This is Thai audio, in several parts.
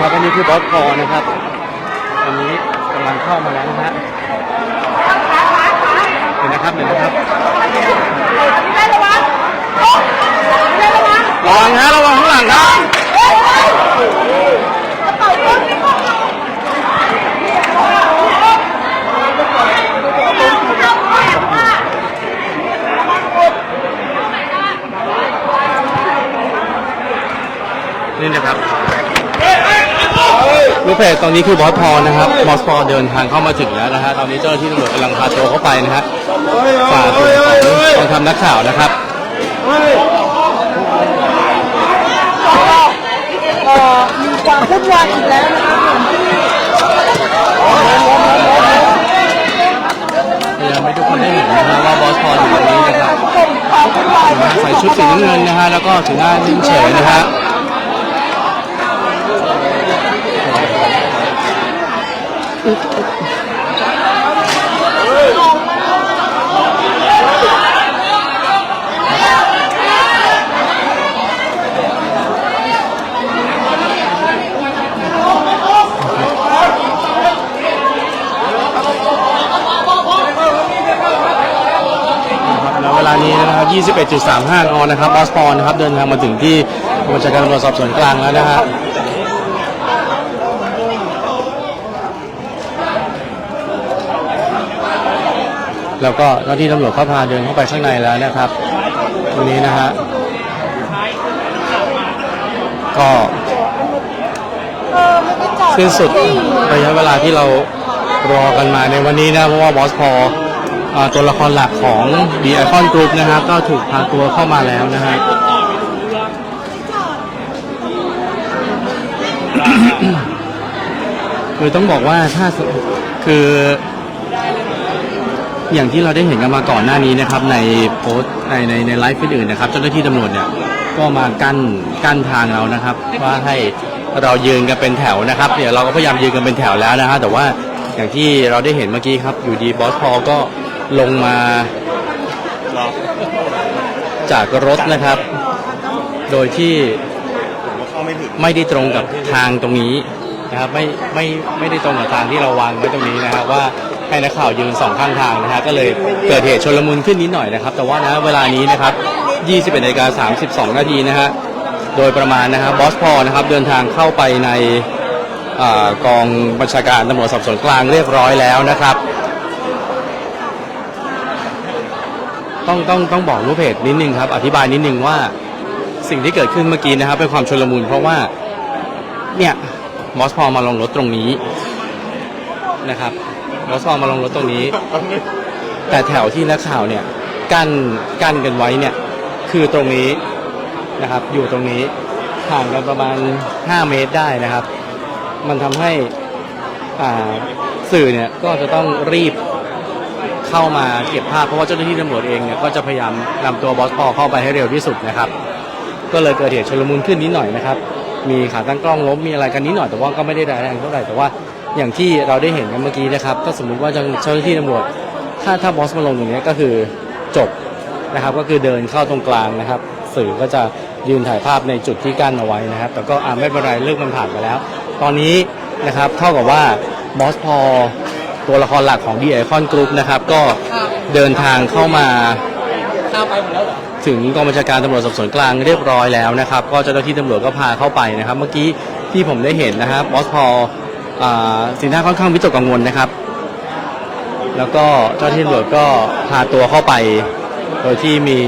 ครับอันนี้คือบอสพอนะครับ อันนี้กำลังเข้ามาแล้วนะฮะเห็นนะครับเห็นนะครับระวังฮะระวังข้างหลังครับนี่นะครับลูก เพจตอนนี้คือบอสพอนะครับบอสพอเดินทางเข้ามาถึงแล้วนะฮะตอนนี้เจ้าหน้าที่ตำรวจกำลังพาตัวเข้าไปนะฮะฝ่าตัวของกองทำนักข่าวนะครับเอ่อมีความวุ่นวายอีกแล้วนะครับผมที่พยายามให้ทุกคนได้เห็นนะฮะว่าบอสพออยู่ตรงนี้นะครับเป็นความวุ่นวายใส่ชุดสีน้ำเงินนะฮะแล้วก็สีหน้านิ่งเฉยนะฮะนะครับ แล้วเวลานี้นะครับ 21.35 ออนนะครับบอสพอนะครับ เดินทางมาถึงที่กองบัญชาการตำรวจสอบสวนกลางแล้วนะฮะ แล้วก็เจ้าหน้าที่ตำรวจก็พาเดินเข้าไปข้างในแล้วนะครับ ตรงนี้นะฮะก็สิ้นสุดระยะเวลาที่เรารอกันมาในวันนี้นะเพราะว่าบอสพออ่าตัวละครหลักของ The Icon Group นะครับก็ถูกพาตัวเข้ามาแล้วนะฮะคือต้องบอกว่าถ้าคือ อย่างที่เราได้เห็นกันมาก่อนหน้านี้นะครับในโพสต์ในในในไลฟ์อื่นๆนะครับเจ้าหน้าที่ตำรวจเนี่ยก็มากั้นกั้นทางเรานะครับ ว่าให้เรายืนกันเป็นแถวนะครับเดี๋ยวเราก็พยายามยืนกันเป็นแถวแล้วนะฮะแต่ว่าอย่างที่เราได้เห็นเมื่อกี้ครับอยู่ดีบอสพอก็ลงมาจากรถนะครับ โดยที่ไม่ได้ตรงกับทางตรงนี้นะครับไม่ไม่ไม่ได้ตรงกับทางที่เราวางไว้ตรงนี้นะครับว่า ให้นักข่าวยืนสองข้างทางนะฮะก็เลยเกิดเหตุชลมุนขึ้นนิดหน่อยนะครับ แต่ว่านะเวลานี้นะครับ 21นาฬิกา32 นาทีนะฮะโดยประมาณนะครับบอสพอนะครับเดินทางเข้าไปในอกองบัญชาการตำรวจสอบสวนกลางเรียบร้อยแล้วนะครับ ต้องต้องต้องบอกรูปเพจนิดนึงครับ อธิบายนิดนึงว่าสิ่งที่เกิดขึ้นเมื่อกี้นะครับ เป็นความชลมุนเพราะว่าเนี่ยบอสพอมาลงรถตรงนี้นะครับ บอสพองมาลงรถตรงนี้ แต่แถวที่นักข่าวเนี่ยกั้นกั้นกันไว้เนี่ยคือตรงนี้นะครับ อยู่ตรงนี้ห่างกันประมาณ 5 เมตรได้นะครับ มันทำให้อ่าสื่อเนี่ยก็จะต้องรีบเข้ามาเก็บภาพเพราะว่าเจ้าหน้าที่ตำรวจเองเนี่ยก็จะพยายามนำตัวบอสพอเข้าไปให้เร็วที่สุดนะครับ ก็เลยเกิดเหตุชลมุนขึ้นนิดหน่อยนะครับ มีขาตั้งกล้องล้มมีอะไรกันนิดหน่อยแต่ว่าก็ไม่ได้ร้ายแรงเท่าไหร่แต่ว่า อย่างที่เราได้เห็นกันเมื่อกี้นะครับ ถ้าสมมุติว่าเจ้าหน้าที่ตำรวจ ถ้าถ้าบอสมาลงตรงนี้ก็คือจบนะครับ ก็คือเดินเข้าตรงกลางนะครับ สื่อก็จะยืนถ่ายภาพในจุดที่กั้นเอาไว้นะครับ แต่ก็อ่าไม่เป็นไรเรื่องมันผ่านไปแล้ว ตอนนี้นะครับเท่ากับว่าบอสพอตัวละครหลักของดีไอคอนกรุ๊ปนะครับก็เดินทางเข้ามาข้าไปหมดแล้วเหรอถึงกองบัญชาการตำรวจสอบสวนกลางเรียบร้อยแล้วนะครับ ก็เจ้าหน้าที่ตำรวจก็พาเข้าไปนะครับ เมื่อกี้ที่ผมได้เห็นนะครับบอสพอ สีหน้าค่อนข้างวิตกกังวลนะครับ แล้วก็เจ้าหน้าที่ตำรวจก็พาตัวเข้าไป โดยที่มี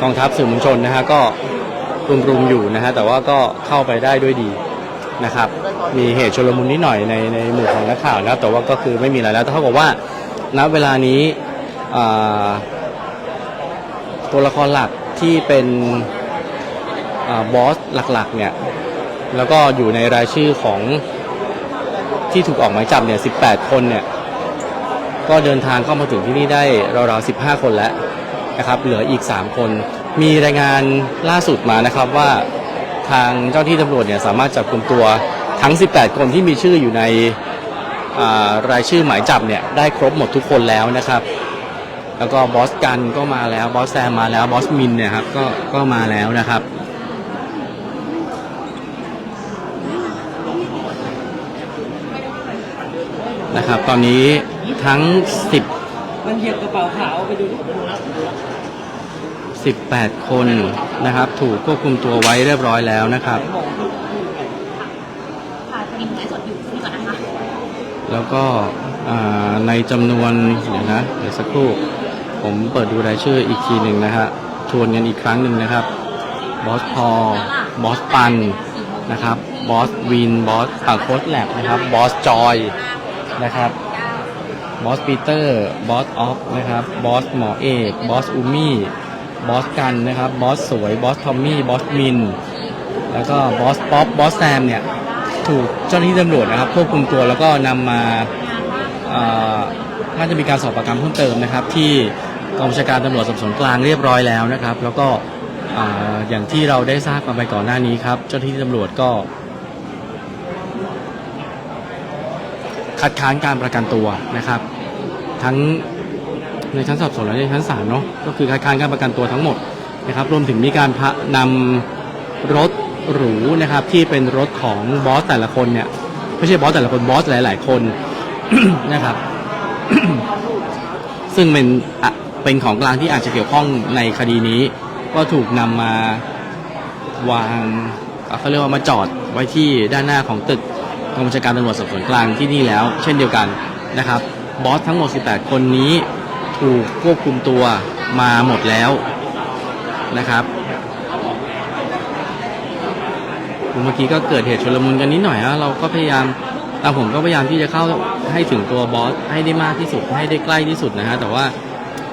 กองทัพสื่อมวลชนนะฮะก็รุมๆอยู่นะฮะแต่ว่าก็เข้าไปได้ด้วยดีนะครับ มีเหตุชลมุนนิดหน่อยในในหมู่ของนักข่าวนะแต่ว่าก็คือไม่มีอะไรแล้วเท่ากับว่าณเวลานี้ตัวละครหลักที่เป็นอบอสหลักๆเนี่ยแล้วก็อยู่ในรายชื่อของ ที่ถูกออกหมายจับเนี่ย 18 คนเนี่ย ก็เดินทางเข้ามาถึงที่นี่ได้ราวๆ 15 คนแล้วนะครับ เหลืออีก 3 คน มีรายงานล่าสุดมานะครับว่าทางเจ้าที่ตำรวจเนี่ยสามารถจับกลุ่มตัวทั้ง 18 คนที่มีชื่ออยู่ในรายชื่อหมายจับเนี่ยได้ครบหมดทุกคนแล้วนะครับ แล้วก็บอสกันก็มาแล้ว บอสแซมมาแล้ว บอสมินเนี่ยครับก็ก็มาแล้วนะครับ นะครับ ตอนนี้ทั้ง10มันเหยียบกระเป๋าขาวไปดูดิ18 คนนะครับ ถูกควบคุมตัวไว้เรียบร้อยแล้วนะครับ ค่ะมีไลฟ์สดอยู่นี่ก่อนนะคะ แล้วก็อ่าในจำนวนเดี๋ยวนะเดี๋ยวสักครู่ ผมเปิดดูรายชื่ออีกทีหนึ่งนะฮะทวนกันอีกครั้งหนึ่งนะครับบอสพอบอสปันนะครับบอสวินบอสอ่าโค้ดแลบนะครับบอสจอย นะครับบอสปีเตอร์บอสออฟนะครับบอสหมอเอกบอสอูมี่บอสกันนะครับบอสสวยบอสทอมมี่บอสมินแล้วก็บอสป๊อปบอสแซมเนี่ยถูกเจ้าหน้าที่ตำรวจนะครับควบคุมตัวแล้วก็นำมาน่าจะมีการสอบปากคำเพิ่มเติมนะครับ ที่กองบัญชาการตำรวจสอบสวนกลางเรียบร้อยแล้วนะครับ แล้วก็อ่าอย่างที่เราได้ทราบกันไปก่อนหน้านี้ครับ เจ้าหน้าที่ตำรวจก็ คัดค้านการประกันตัวนะครับ ทั้งในชั้นสอบสวนและในชั้นศาลเนาะก็คือคัดค้านการประกันตัวทั้งหมดนะครับ รวมถึงมีการพะนำรถหรูนะครับที่เป็นรถของบอสแต่ละคนเนี่ยไม่ใช่บอสแต่ละคนบอสหลาย ๆ คนนะครับ ซึ่งเป็นเป็นของกลางที่อาจจะเกี่ยวข้องในคดีนี้ ก็ถูกนำมาวางเขาเรียกว่ามาจอดไว้ที่ด้านหน้าของตึก องบัญชาการตำรวจสอบสวนกลางที่นี่แล้ว เช่นเดียวกันนะครับบอสทั้งหมด 18 คนนี้ถูกควบคุมตัวมาหมดแล้วนะครับเมื่อกี้ก็เกิดเหตุชุลมุนกันนิดหน่อยนะเราก็พยายามตาผมก็พยายามที่จะเข้าให้ถึงตัวบอสให้ได้มากที่สุดให้ได้ใกล้ที่สุดนะฮะแต่ว่า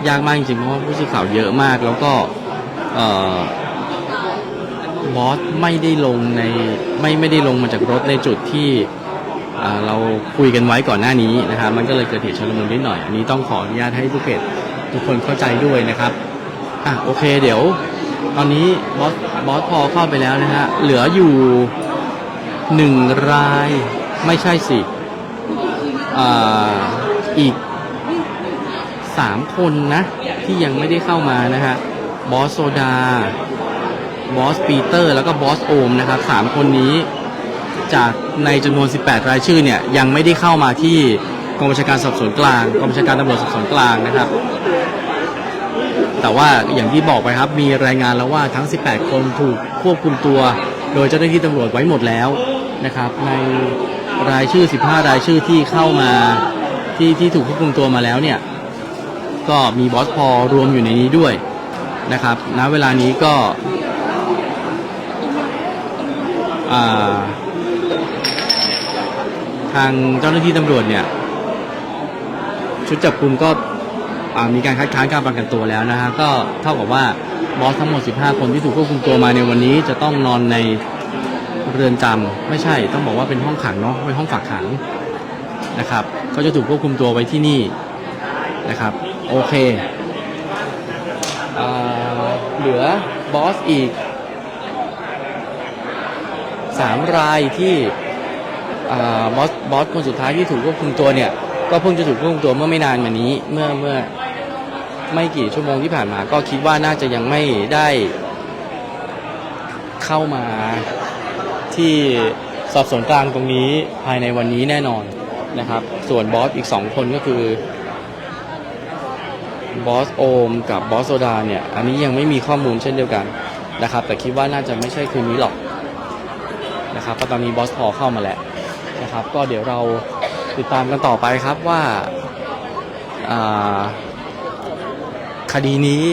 ยากมากจริงๆเพราะว่าผู้สื่อข่าวเยอะมาก แล้วก็เอ่อ บอสไม่ได้ลงในไม่ไม่ได้ลงมาจากรถในจุดที่เราคุยกันไว้ก่อนหน้านี้นะครับมันก็เลยเกิดเหตุชลมุนนิดหน่อย อันนี้ต้องขออนุญาตให้ทุกเพจทุกคนเข้าใจด้วยนะครับอะโอเคเดี๋ยว ตอนนี้บอสบอสพอเข้าไปแล้วนะฮะเหลืออยู่หนึ่งรายไม่ใช่สิอ่าอีกสามคนนะ ที่ยังไม่ได้เข้ามานะฮะบอสโซดา บอสปีเตอร์แล้วก็บอสโอมนะครับสามคนนี้จากในจำนวน 18 รายชื่อเนี่ยยังไม่ได้เข้ามาที่กองบัญชาการสอบสวนกลางกองบัญชาการตำรวจสอบสวนกลางนะครับ แต่ว่าอย่างที่บอกไปครับมีรายงานแล้วว่าทั้ง 18 คนถูกควบคุมตัว โดยเจ้าหน้าที่ตำรวจไว้หมดแล้วนะครับ ในรายชื่อ 15 รายชื่อที่เข้ามาที่ที่ถูกควบคุมตัวมาแล้วเนี่ยก็มีบอสพอรวมอยู่ในนี้ด้วยนะครับณเวลานี้ก็ ทางเจ้าหน้าที่ตำรวจเนี่ย ชุดจับกลุ่มก็มีการคัดค้านการประกันตัวแล้วนะฮะก็เท่ากับว่าบอสทั้งหมด 15 คนที่ถูกควบคุมตัวมาในวันนี้จะต้องนอนในเรือนจำไม่ใช่ต้องบอกว่าเป็นห้องขังเนาะเป็นห้องฝากขังนะครับ ก็จะถูกควบคุมตัวไว้ที่นี่นะครับ โอเคอ่าเหลือบอสอีก 3 รายที่บอสบอสคนสุดท้ายที่ถูกควบคุมตัวเนี่ยก็เพิ่งจะถูกควบคุมตัวเมื่อไม่นานมานี้เมื่อเมื่อไม่กี่ชั่วโมงที่ผ่านมา ก็คิดว่าน่าจะยังไม่ได้เข้ามาที่สอบสวนกลางตรงนี้ภายในวันนี้แน่นอนนะครับ ส่วนบอสอีกสองคนก็คือบอสโอมกับบอสโซดาเนี่ย อันนี้ยังไม่มีข้อมูลเช่นเดียวกันนะครับ แต่คิดว่าน่าจะไม่ใช่คืนนี้หรอก นะครับเพราตอนนี้บอสพอเข้ามาแล้วนะครับ ก็เดี๋ยวเราติดตามกันต่อไปครับว่าคดีนี้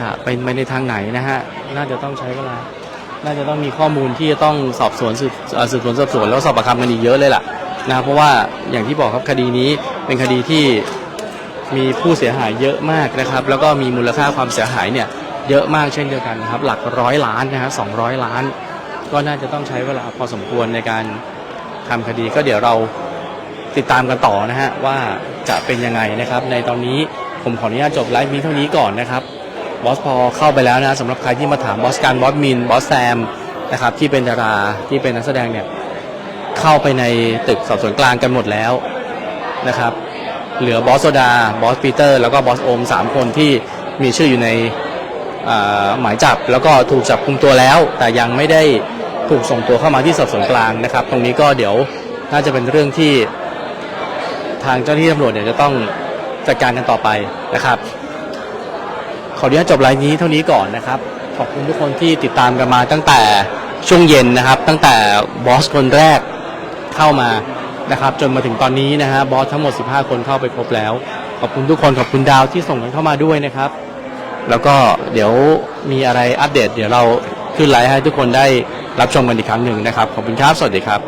จะเป็นไปในทางไหนนะฮะ น่าจะต้องใช้เวลา น่าจะต้องมีข้อมูลที่จะต้องสอบสวนสืบเอ่อสืบสวนสอบสวนแล้วสอบปากคำกันอีกเยอะเลยล่ะนะเพราะว่าอย่างที่บอกครับคดีนี้เป็นคดีที่มีผู้เสียหายเยอะมากนะครับ แล้วก็มีมูลค่าความเสียหายเนี่ยเยอะมากเช่นเดียวกันครับ หลักร้อยล้านนะฮะสองร้อยล้าน ก็น่าจะต้องใช้เวลาพอสมควรในการทำคดีก็เดี๋ยวเราติดตามกันต่อนะฮะว่าจะเป็นยังไงนะครับ ในตอนนี้ผมขออนุญาตจบไลฟ์นี้เท่านี้ก่อนนะครับบอสพอเข้าไปแล้วนะสำหรับใครที่มาถามบอสการบอสมินบอสแซมนะครับที่เป็นดาราที่เป็นนักแสดงเนี่ยเข้าไปในตึกสอบสวนกลางกันหมดแล้วนะครับเหลือบอสโซดา บอสปีเตอร์ แล้วก็บอสโอมสามคนที่มีชื่ออยู่ในหมายจับ แล้วก็ถูกจับคุมตัวแล้ว แต่ยังไม่ได้ ถูกส่งตัวเข้ามาที่สอบสวนกลางนะครับ ตรงนี้ก็เดี๋ยวน่าจะเป็นเรื่องที่ทางเจ้าหน้าที่ตำรวจเนี่ยจะต้องจัดการกันต่อไปนะครับ ขออนุญาตจบไลน์นี้เท่านี้ก่อนนะครับ ขอบคุณทุกคนที่ติดตามกันมาตั้งแต่ช่วงเย็นนะครับ ตั้งแต่บอสคนแรกเข้ามานะครับ จนมาถึงตอนนี้นะฮะบอสทั้งหมด 15 คนเข้าไปครบแล้ว ขอบคุณทุกคนขอบคุณดาวที่ส่งกันเข้ามาด้วยนะครับ แล้วก็เดี๋ยวมีอะไรอัปเดต เดี๋ยวเรา ขึ้นไลฟ์ให้ทุกคนได้รับชมกันอีกครั้งหนึ่งนะครับ ขอบคุณครับ สวัสดีครับ